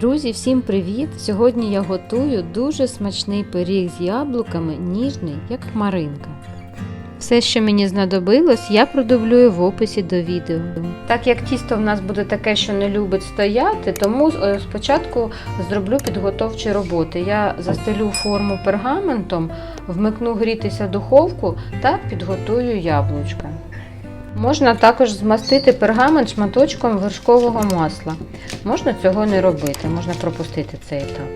Друзі, всім привіт! Сьогодні я готую дуже смачний пиріг з яблуками, ніжний, як хмаринка. Все, що мені знадобилось, я продублюю в описі до відео. Так як тісто в нас буде таке, що не любить стояти, тому е, спочатку зроблю підготовчі роботи. Я застелю форму пергаментом, вмикну грітися в духовку та підготую яблучка. Можна також змастити пергамент шматочком вершкового масла. Можна цього не робити, можна пропустити цей етап.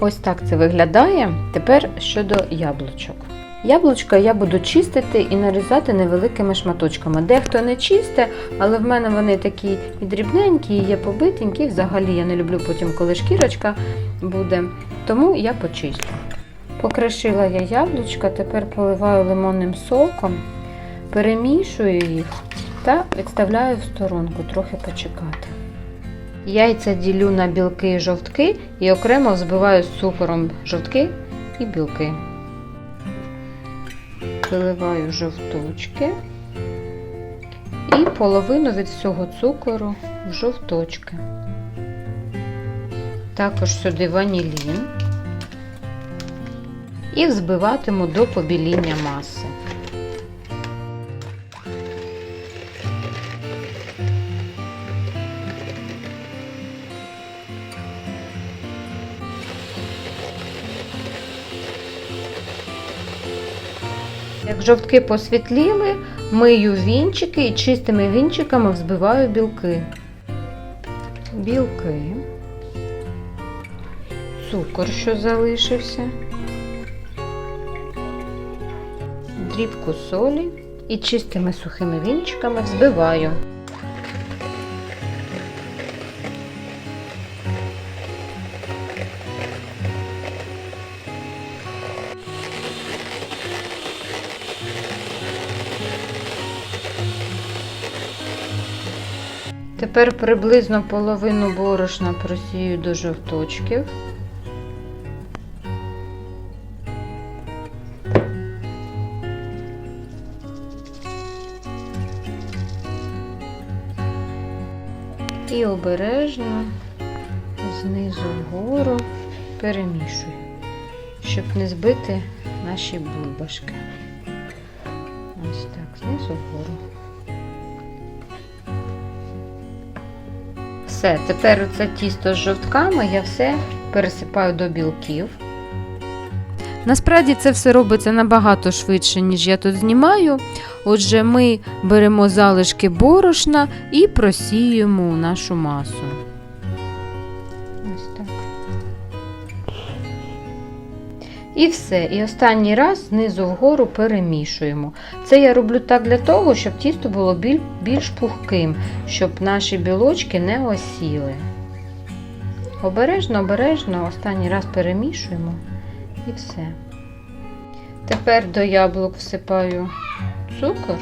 Ось так це виглядає. Тепер щодо яблучок. Яблучка я буду чистити і нарізати невеликими шматочками. Дехто не чисте, але в мене вони такі і дрібненькі, і є побитенькі. Взагалі я не люблю потім, коли шкірочка буде. Тому я почистю. Покришила я яблучка, тепер поливаю лимонним соком, перемішую їх та відставляю в сторонку, трохи почекати. Яйця ділю на білки і жовтки і окремо взбиваю з цукором жовтки і білки. Виливаю жовточки і половину від всього цукору в жовточки. Також сюди ванілін і взбиватиму до побіління маси. Як жовтки посвітліли, мию вінчики і чистими вінчиками взбиваю білки. Білки, цукор, що залишився, дрібку солі і чистими сухими вінчиками взбиваю. Тепер приблизно половину борошна просію до жовточків. І обережно знизу вгору перемішую, щоб не збити наші бульбашки. Ось так, знизу вгору. Все, тепер це тісто з жовтками я все пересипаю до білків. Насправді це все робиться набагато швидше, ніж я тут знімаю. Отже, ми беремо залишки борошна і просіємо нашу масу. Ось так. І все. І останній раз знизу вгору перемішуємо. Це я роблю так для того, щоб тісто було більш пухким, щоб наші білочки не осіли. Обережно, обережно, останній раз перемішуємо і все. Тепер до яблук всипаю цукор.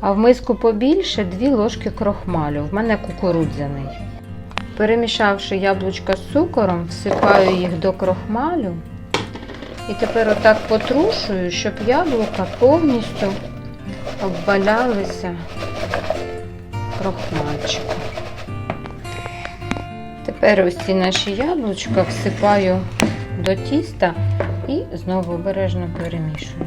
А в миску побільше 2 ложки крохмалю. В мене кукурудзяний. Перемішавши яблучка з цукором, всипаю їх до крохмалю. І тепер отак потрушую, щоб яблука повністю обвалялися крохмальчиком. Тепер ось ці наші яблучка всипаю до тіста і знову обережно перемішую.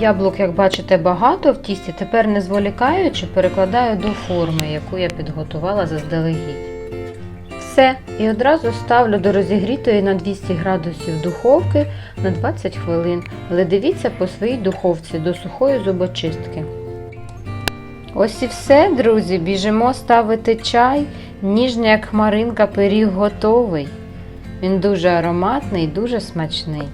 Яблук, як бачите, багато в тісті. Тепер не зволікаючи, перекладаю до форми, яку я підготувала заздалегідь. Все, і одразу ставлю до розігрітої на 200 градусів духовки на 20 хвилин. Але дивіться по своїй духовці до сухої зубочистки. Ось і все, друзі. Біжимо ставити чай. Ніжний, як хмаринка, пиріг готовий. Він дуже ароматний і дуже смачний.